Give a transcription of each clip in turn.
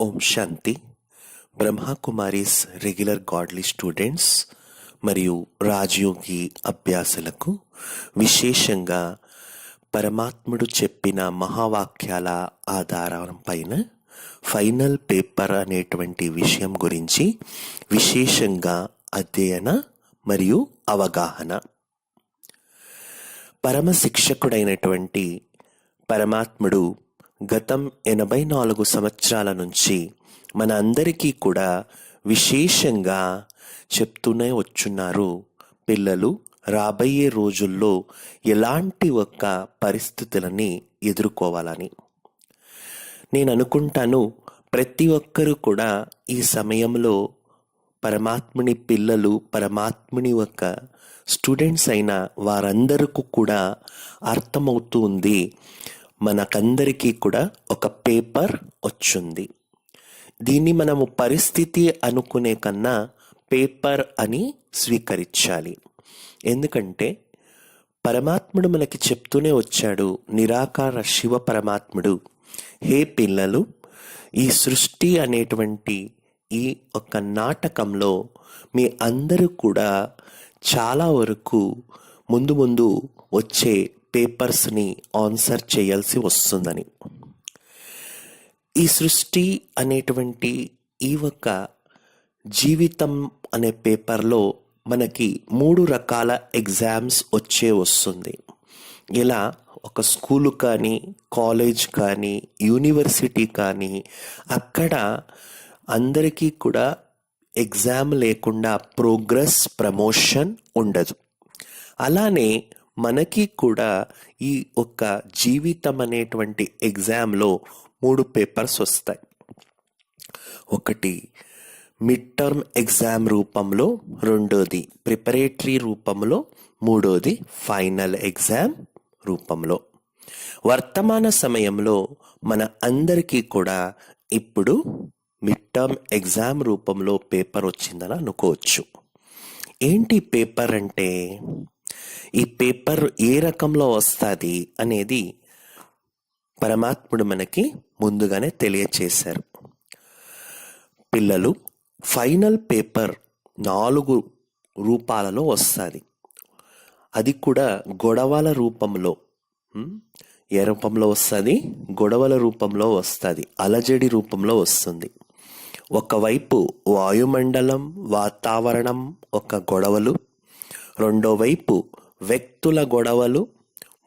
ఓం శాంతి. Brahma Kumaris regular godly students మరియు రాజయోగి అభ్యాసులకు విశేషంగా పరమాత్ముడు చెప్పిన మహావాక్యాల ఆధారం పైన ఫైనల్ పేపర్ అనేటువంటి విషయం గురించి విశేషంగా అధ్యయన మరియు అవగాహన. పరమ శిక్షకుడైనటువంటి పరమాత్ముడు గతం ఎనభై నాలుగు సంవత్సరాల నుంచి మన అందరికీ కూడా విశేషంగా చెప్తూనే వచ్చున్నారు. పిల్లలు రాబోయే రోజుల్లో ఎలాంటి ఒక్క పరిస్థితులని ఎదుర్కోవాలని. నేను అనుకుంటాను ప్రతి ఒక్కరూ కూడా ఈ సమయంలో పరమాత్ముని పిల్లలు పరమాత్ముని యొక్క స్టూడెంట్స్ అయిన వారందరికీ కూడా అర్థమవుతూ ఉంది మనకందరికీ కూడా ఒక పేపర్ వచ్చింది. దీన్ని మనము పరిస్థితి అనుకునే కన్నా పేపర్ అని స్వీకరించాలి. ఎందుకంటే పరమాత్ముడు మనకి చెప్తూనే వచ్చాడు నిరాకార శివ పరమాత్ముడు హే పిల్లలు ఈ సృష్టి అనేటువంటి ఈ ఒక నాటకంలో మీ అందరూ కూడా చాలా వరకు ముందు ముందు వచ్చే పేపర్స్ని ఆన్సర్ చేయాల్సి వస్తుందని. ఈ సృష్టి అనేటువంటి ఈ ఒక జీవితం అనే పేపర్లో మనకి మూడు రకాల ఎగ్జామ్స్ వచ్చే వస్తుంది. ఇలా ఒక స్కూలు కానీ కాలేజ్ కానీ యూనివర్సిటీ కానీ అక్కడ అందరికీ కూడా ఎగ్జామ్ లేకుండా ప్రోగ్రెస్ ప్రమోషన్ ఉండదు. అలానే మనకి కూడా ఈ ఒక్క జీవితం అనేటువంటి ఎగ్జామ్లో మూడు పేపర్స్ వస్తాయి. ఒకటి మిడ్ టర్మ్ ఎగ్జామ్ రూపంలో రెండోది ప్రిపరేటరీ రూపంలో మూడోది ఫైనల్ ఎగ్జామ్ రూపంలో. వర్తమాన సమయంలో మన అందరికీ కూడా ఇప్పుడు మిడ్ టర్మ్ ఎగ్జామ్ రూపంలో పేపర్ వచ్చిందని అనుకోవచ్చు. ఏంటి పేపర్ అంటే ఈ పేపర్ ఏ రకంలో వస్తుంది అనేది పరమాత్ముడు మనకి ముందుగానే తెలియచేశారు. పిల్లలు ఫైనల్ పేపర్ నాలుగు రూపాలలో వస్తుంది. అది కూడా గొడవల రూపంలో ఏ రూపంలో వస్తుంది? గొడవల రూపంలో వస్తుంది అలజడి రూపంలో వస్తుంది. ఒకవైపు వాయుమండలం వాతావరణం ఒక గొడవలు రెండో వైపు వ్యక్తుల గొడవలు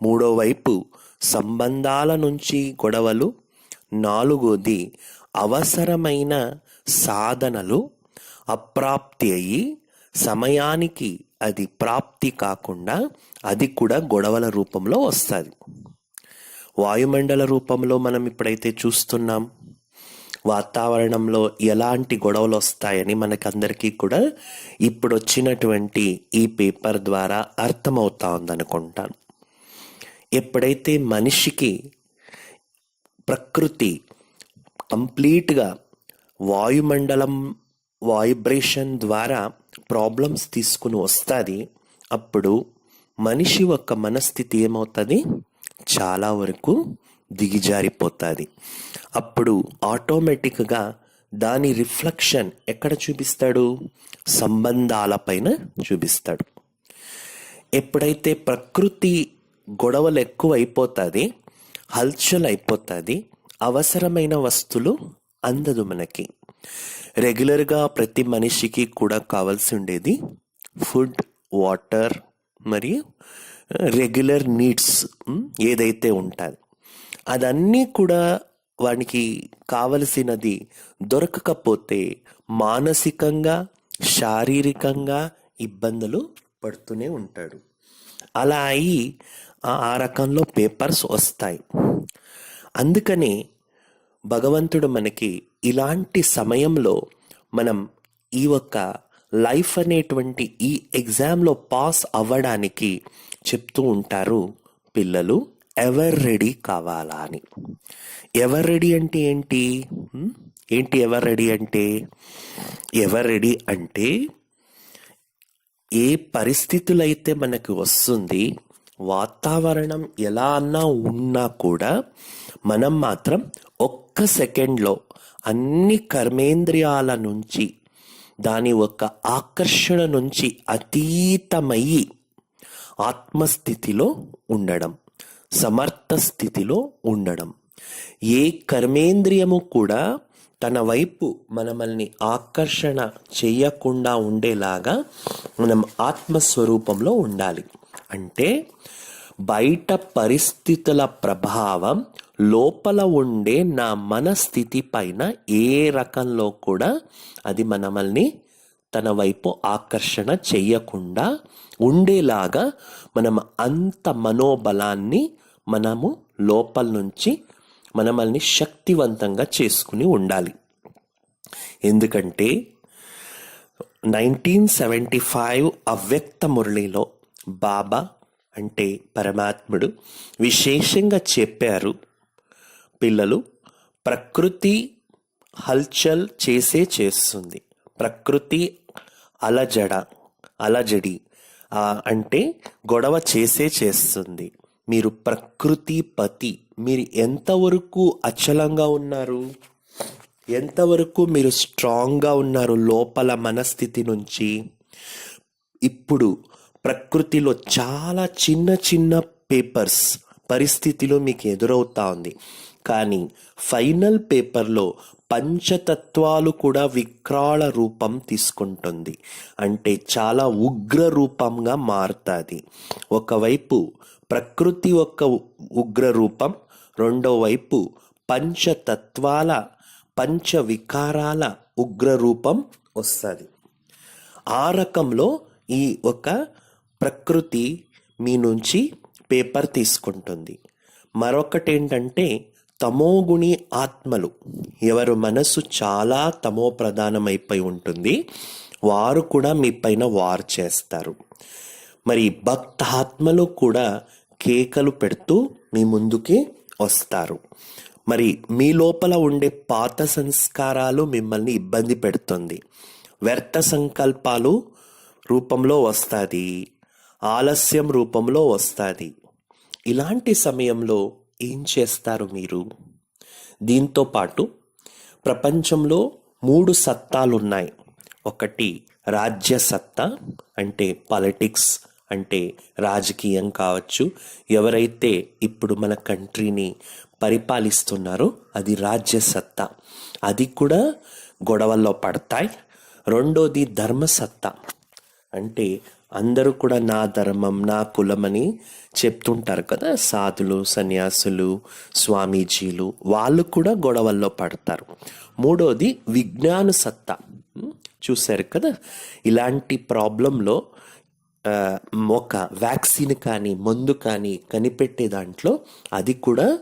మూడో వైపు సంబంధాల నుంచి గొడవలు నాలుగోది అవసరమైన సాధనలు అప్రాప్తి అయ్యి సమయానికి అది ప్రాప్తి కాకుండా అది కూడా గొడవల రూపంలో వస్తుంది. వాయుమండల రూపంలో మనం ఇప్పుడైతే చూస్తున్నాం వాతావరణంలో ఎలాంటి గొడవలు వస్తాయని మనకందరికీ కూడా ఇప్పుడు వచ్చినటువంటి ఈ పేపర్ ద్వారా అర్థమవుతా ఉందనుకుంటాను ఎప్పుడైతే మనిషికి ప్రకృతి కంప్లీట్గా వాయుమండలం వైబ్రేషన్ ద్వారా ప్రాబ్లమ్స్ తీసుకుని వస్తుంది అప్పుడు మనిషి యొక్క మనస్థితి ఏమవుతుంది? చాలా వరకు దిగిజారిపోతుంది. అప్పుడు ఆటోమేటిక్గా దాని రిఫ్లెక్షన్ ఎక్కడ చూపిస్తాడు? సంబంధాలపైన చూపిస్తాడు. ఎప్పుడైతే ప్రకృతి గొడవలు ఎక్కువ అయిపోతుంది హల్చల్ అయిపోతుంది అవసరమైన వస్తువులు అందదు మనకి. రెగ్యులర్గా ప్రతి మనిషికి కూడా కావాల్సి ఉండేది ఫుడ్ వాటర్ మరియు రెగ్యులర్ నీడ్స్ ఏదైతే ఉంటుంది. అదన్నీ కూడా వానికి కావలసినది దొరకకపోతే మానసికంగా శారీరకంగా ఇబ్బందులు పడుతూనే ఉంటాడు. అలా అయి ఆ- ఆ రకంలో పేపర్స్ వస్తాయి. అందుకని భగవంతుడు మనకి ఇలాంటి సమయంలో మనం ఈ ఒక్క లైఫ్ అనేటువంటి ఈ ఎగ్జామ్లో పాస్ అవ్వడానికి చెప్తూ ఉంటారు పిల్లలు. ఎవర్ రెడీ కావాలా అని. ఎవర్ రెడీ అంటే ఏంటి? ఏంటి ఎవర్ రెడీ అంటే? ఎవర్ రెడీ అంటే ఏ పరిస్థితులైతే మనకు వస్తుంది వాతావరణం ఎలా అన్నా ఉన్నా కూడా మనం మాత్రం ఒక్క ఒక్క సెకండ్లో అన్ని కర్మేంద్రియాల నుంచి దాని యొక్క ఆకర్షణ నుంచి అతీతమయ్యి ఆత్మస్థితిలో ఉండడం. సమర్థ స్థితిలో ఉండడం. ఏ కర్మేంద్రియము కూడా తన వైపు మనమల్ని ఆకర్షణ చేయకుండా ఉండేలాగా మనం ఆత్మస్వరూపంలో ఉండాలి. అంటే బయట పరిస్థితుల ప్రభావం లోపల ఉండే నా మనస్థితి పైన ఏ రకంలో కూడా అది మనమల్ని తన వైపు ఆకర్షణ చెయ్యకుండా ఉండేలాగా మనం అంత మనోబలాన్ని మనము లోపల నుంచి మనమల్ని శక్తివంతంగా చేసుకుని ఉండాలి. ఎందుకంటే నైన్టీన్ సెవెంటీ ఫైవ్ అవ్యక్త మురళిలో బాబా అంటే పరమాత్ముడు విశేషంగా చెప్పారు పిల్లలు ప్రకృతి హల్చల్ చేసే చేస్తుంది. ప్రకృతి అలజడ అలజడి అంటే గొడవ చేసే చేస్తుంది. మీరు ప్రకృతి పతి. మీరు ఎంతవరకు అచలంగా ఉన్నారు? ఎంతవరకు మీరు స్ట్రాంగ్గా ఉన్నారు లోపల మనస్థితి నుంచి? ఇప్పుడు ప్రకృతిలో చాలా చిన్న చిన్న పేపర్స్ పరిస్థితిలో మీకు ఎదురవుతా ఉంది. కానీ ఫైనల్ పేపర్లో పంచతత్వాలు కూడా విక్రాళ రూపం తీసుకుంటుంది. అంటే చాలా ఉగ్ర రూపంగా మారుతుంది. ఒకవైపు ప్రకృతి యొక్క ఉగ్ర రూపం రెండో వైపు పంచతత్వాల పంచ వికారాల ఉగ్ర రూపం వస్తుంది. ఆ రకంలో ఈ ఒక ప్రకృతి మీ నుంచి పేపర్ తీసుకుంటుంది. మరొకటి ఏంటంటే తమోగుణి ఆత్మలు. ఎవరు మనసు చాలా తమో ప్రధానమైపోయి ఉంటుంది. వారు కూడా మీ పైన వార్ చేస్తారు. మరి భక్తాత్మలు కూడా కేకలు పెడుతూ మీ ముందుకి వస్తారు. మరి మీ లోపల ఉండే పాత సంస్కారాలు మిమ్మల్ని ఇబ్బంది పెడుతుంది. వ్యర్థ సంకల్పాలు రూపంలో వస్తుంది. ఆలస్యం రూపంలో వస్తుంది. ఇలాంటి సమయంలో ఏం చేస్తారు మీరు? దీంతో పాటు ప్రపంచంలో మూడు సత్తాలు ఉన్నాయి ఒకటి రాజ్య సత్తా అంటే పాలిటిక్స్ అంటే రాజకీయం కావచ్చు. ఎవరైతే ఇప్పుడు మన కంట్రీని పరిపాలిస్తున్నారో అది రాజ్య సత్తా. అది కూడా గొడవల్లో పడతాయి. రెండోది ధర్మసత్తా అంటే అందరూ కూడా నా ధర్మం నా కులమని చెప్తుంటారు కదా. సాధులు సన్యాసులు స్వామీజీలు వాళ్ళు కూడా గొడవల్లో పడతారు. మూడోది విజ్ఞాన సత్తా. చూశారు కదా? ఇలాంటి ప్రాబ్లంలో ఒక వ్యాక్సిన్ కానీ మందు కానీ కనిపెట్టే దాంట్లో అది కూడా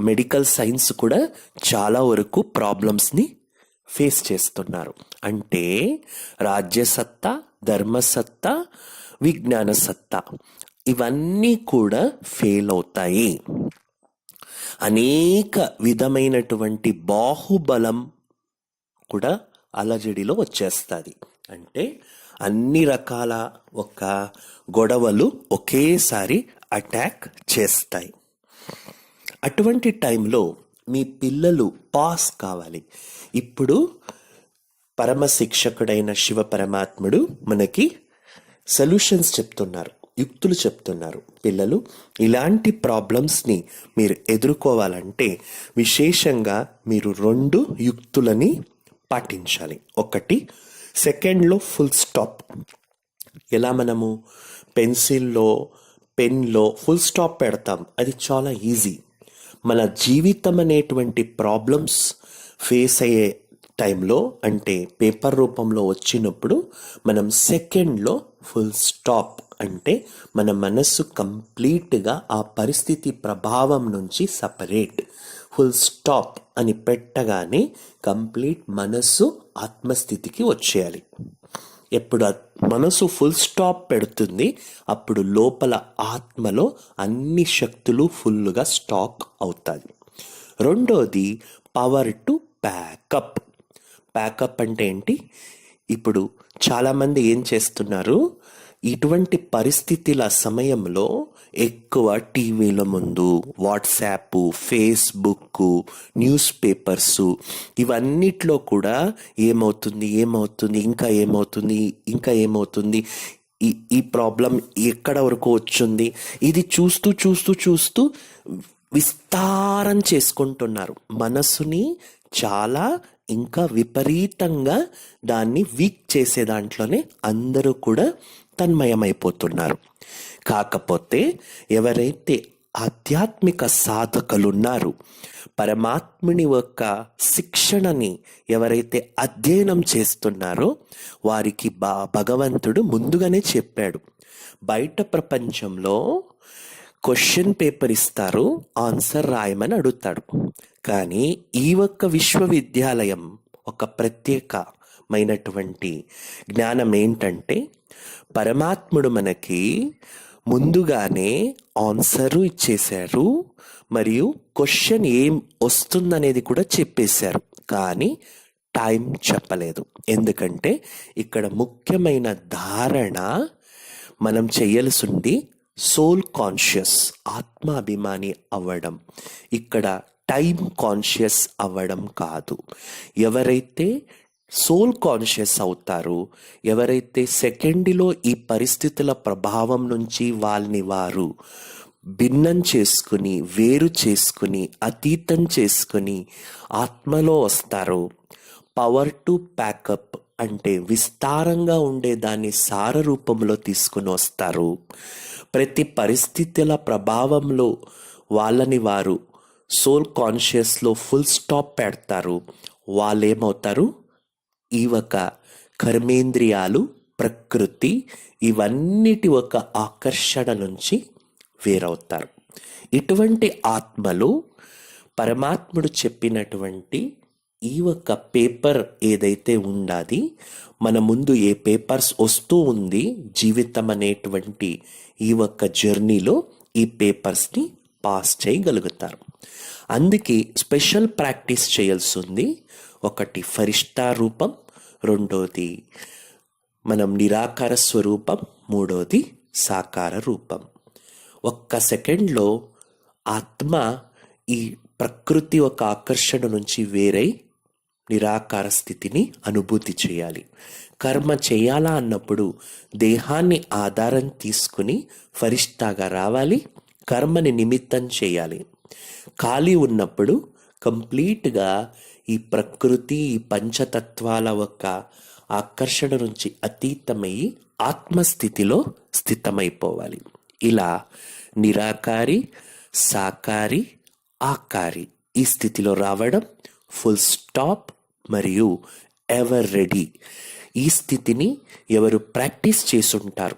మెడికల్ సైన్స్ కూడా చాలా వరకు ప్రాబ్లమ్స్ని ఫేస్ చేస్తున్నారు. అంటే రాజ్యసత్తా ధర్మసత్తా విజ్ఞాన సత్తా ఇవన్నీ కూడా ఫెయిల్ అవుతాయి. అనేక విధమైనటువంటి బాహుబలం కూడా అలజడిలో వచ్చేస్తుంది. అంటే అన్ని రకాల ఒక గొడవలు ఒకేసారి అటాక్ చేస్తాయి. అటువంటి టైంలో మీ పిల్లలు పాస్ కావాలి. ఇప్పుడు పరమ శిక్షకుడైన శివ పరమాత్ముడు మనకి సొల్యూషన్స్ చెప్తున్నారు యుక్తులు చెప్తున్నారు. పిల్లలు ఇలాంటి ప్రాబ్లమ్స్ని మీరు ఎదుర్కోవాలంటే విశేషంగా మీరు రెండు యుక్తులని పాటించాలి. ఒకటి సెకండ్లో ఫుల్ స్టాప్. ఎలా మనము? పెన్సిల్లో పెన్లో ఫుల్ స్టాప్ పెడతాం. అది చాలా ఈజీ. మన జీవితం అనేటువంటి ప్రాబ్లమ్స్ ఫేస్ అయ్యే టైంలో అంటే పేపర్ రూపంలో వచ్చినప్పుడు మనం సెకండ్లో ఫుల్ స్టాప్ అంటే మన మనస్సు కంప్లీట్గా ఆ పరిస్థితి ప్రభావం నుంచి సపరేట్ ఫుల్ స్టాప్ అని పెట్టగానే కంప్లీట్ మనస్సు ఆత్మస్థితికి వచ్చేయాలి. ఎప్పుడు మనసు ఫుల్ స్టాప్ పెడుతుంది అప్పుడు లోపల ఆత్మలో అన్ని శక్తులు ఫుల్గా స్టాక్ అవుతాయి. రెండోది పవర్ టు ప్యాకప్ ప్యాకప్ అంటే ఏంటి? ఇప్పుడు చాలామంది ఏం చేస్తున్నారు? ఇటువంటి పరిస్థితుల సమయంలో ఎక్కువ టీవీల ముందు వాట్సాప్ ఫేస్బుక్ న్యూస్ పేపర్స్ ఇవన్నిట్లో కూడా ఏమవుతుంది ఏమవుతుంది ఇంకా ఏమవుతుంది ఇంకా ఏమవుతుంది? ఈ ఈ ప్రాబ్లం ఎక్కడ వరకు వచ్చింది? ఇది చూస్తూ చూస్తూ చూస్తూ విస్తారం చేసుకుంటున్నారు. మనసుని చాలా ఇంకా విపరీతంగా దాన్ని వీక్ చేసే దాంట్లోనే అందరూ కూడా తన్మయమైపోతున్నారు. కాకపోతే ఎవరైతే ఆధ్యాత్మిక సాధకులున్నారు పరమాత్ముని యొక్క శిక్షణని ఎవరైతే అధ్యయనం చేస్తున్నారో వారికి బా భగవంతుడు ముందుగానే చెప్పాడు బయట ప్రపంచంలో క్వశ్చన్ పేపర్ ఇస్తారు ఆన్సర్ రాయమని అడుగుతాడు. కానీ ఈ ఒక్క విశ్వవిద్యాలయం ఒక ప్రత్యేకమైనటువంటి జ్ఞానం ఏంటంటే పరమాత్ముడు మనకి ముందుగానే ఆన్సరు ఇచ్చేశారు మరియు క్వశ్చన్ ఏం వస్తుందనేది కూడా చెప్పేశారు. కానీ టైం చెప్పలేదు. ఎందుకంటే ఇక్కడ ముఖ్యమైన ధారణ మనం చేయాల్సింది సోల్ కాన్షియస్ ఆత్మాభిమాని అవ్వడం. ఇక్కడ టైం కాన్షియస్ అవ్వడం కాదు. ఎవరైతే సోల్ కాన్షియస్ అవుతారో ఎవరైతే సెకండ్లో ఈ పరిస్థితుల ప్రభావం నుంచి వాళ్ళని వారు భిన్నం చేసుకుని వేరు చేసుకుని అతీతం చేసుకుని ఆత్మలో వస్తారో పవర్ టు ప్యాకప్ అంటే విస్తారంగా ఉండే దాన్ని సార రూపంలో తీసుకుని వస్తారు ప్రతి పరిస్థితుల ప్రభావంలో వాళ్ళని వారు సోల్ కాన్షియస్లో ఫుల్ స్టాప్ పెడతారు. వాళ్ళేమవుతారు? ఈ ఒక కర్మేంద్రియాలు ప్రకృతి ఇవన్నిటి ఒక ఆకర్షణ నుంచి వేరవుతారు. ఇటువంటి ఆత్మలు పరమాత్ముడు చెప్పినటువంటి ఈ ఒక్క పేపర్ ఏదైతే ఉండాది మన ముందు ఏ పేపర్స్ వస్తూ ఉంది జీవితం అనేటువంటి ఈ ఒక్క జర్నీలో ఈ పేపర్స్ని పాస్ చేయగలుగుతారు. అందుకే స్పెషల్ ప్రాక్టీస్ చేయాల్సి ఉంది ఒకటి ఫరిష్టా రూపం రెండోది మనం నిరాకార స్వరూపం మూడోది సాకార రూపం. ఒక్క సెకండ్లో ఆత్మ ఈ ప్రకృతి ఒక ఆకర్షణ నుంచి వేరై నిరాకార స్థితిని అనుభూతి చేయాలి. కర్మ చేయాలా అన్నప్పుడు దేహాన్ని ఆధారం తీసుకుని ఫరిష్టాగా రావాలి కర్మని నిమిత్తం చేయాలి. ఖాళీ ఉన్నప్పుడు కంప్లీట్గా ఈ ప్రకృతి ఈ పంచతత్వాల యొక్క ఆకర్షణ నుంచి అతీతమై ఆత్మస్థితిలో స్థితమైపోవాలి. ఇలా నిరాకారి సాకారి ఆకారి ఈ స్థితిలో రావడం ఫుల్ స్టాప్ మరియు ఎవర్ రెడీ ఈ స్థితిని ఎవరు ప్రాక్టీస్ చేసుంటారు?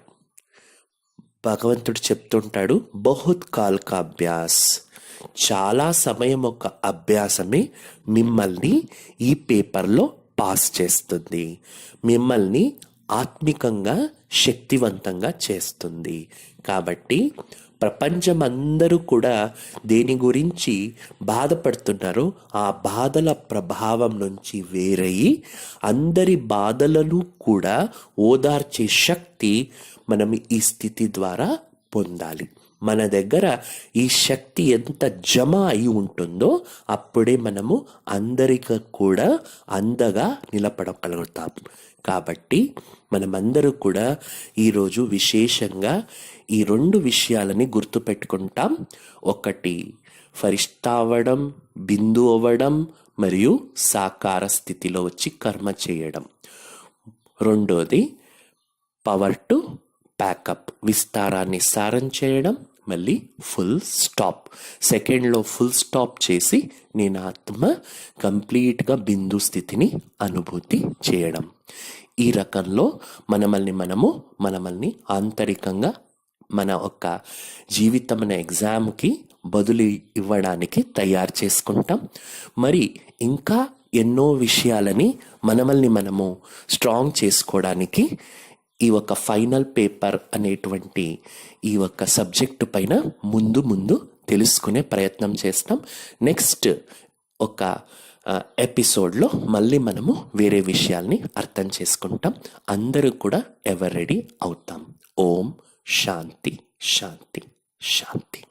భగవంతుడు చెప్తుంటాడు బహుత్ కాల్క అభ్యాస్ చాలా సమయం ఒక అభ్యాసమే మిమ్మల్ని ఈ పేపర్లో పాస్ చేస్తుంది. మిమ్మల్ని ఆత్మికంగా శక్తివంతంగా చేస్తుంది. కాబట్టి ప్రపంచం అందరూ కూడా దేని గురించి బాధపడుతున్నారో? ఆ బాధల ప్రభావం నుంచి వేరయ్యి అందరి బాధలను కూడా ఓదార్చే శక్తి మనం ఈ స్థితి ద్వారా పొందాలి. మన దగ్గర ఈ శక్తి ఎంత జమ అయి ఉంటుందో అప్పుడే మనము అందరికీ కూడా అందగా నిలబడగలుగుతాం. కాబట్టి మనమందరూ కూడా ఈరోజు విశేషంగా ఈ రెండు విషయాలని గుర్తుపెట్టుకుంటాం. ఒకటి ఫరిష్టావడం అవ్వడం బిందు అవ్వడం మరియు సాకార స్థితిలో వచ్చి కర్మ చేయడం. రెండోది పవర్ టు ప్యాకప్ విస్తారాన్ని సారం చేయడం. మళ్ళీ ఫుల్ స్టాప్ సెకండ్లో ఫుల్ స్టాప్ చేసి నేను ఆత్మ కంప్లీట్గా బిందు స్థితిని అనుభూతి చేయడం. ఈ రకంలో మనమల్ని మనము మనమల్ని ఆంతరికంగా మన యొక్క జీవితం అనే ఎగ్జామ్కి బదులు ఇవ్వడానికి తయారు చేసుకుంటాం. మరి ఇంకా ఎన్నో విషయాలని మనమల్ని మనము స్ట్రాంగ్ చేసుకోవడానికి ఈ ఒక ఫైనల్ పేపర్ అనేటువంటి ఈ ఒక సబ్జెక్టు పైన ముందు ముందు తెలుసుకునే ప్రయత్నం చేస్తాం. నెక్స్ట్ ఒక ఎపిసోడ్లో మళ్ళీ మనము వేరే విషయాల్ని అర్థం చేసుకుంటాం. అందరూ కూడా ఎవర్ రెడీ అవుతాం? ఓం శాంతి శాంతి శాంతి.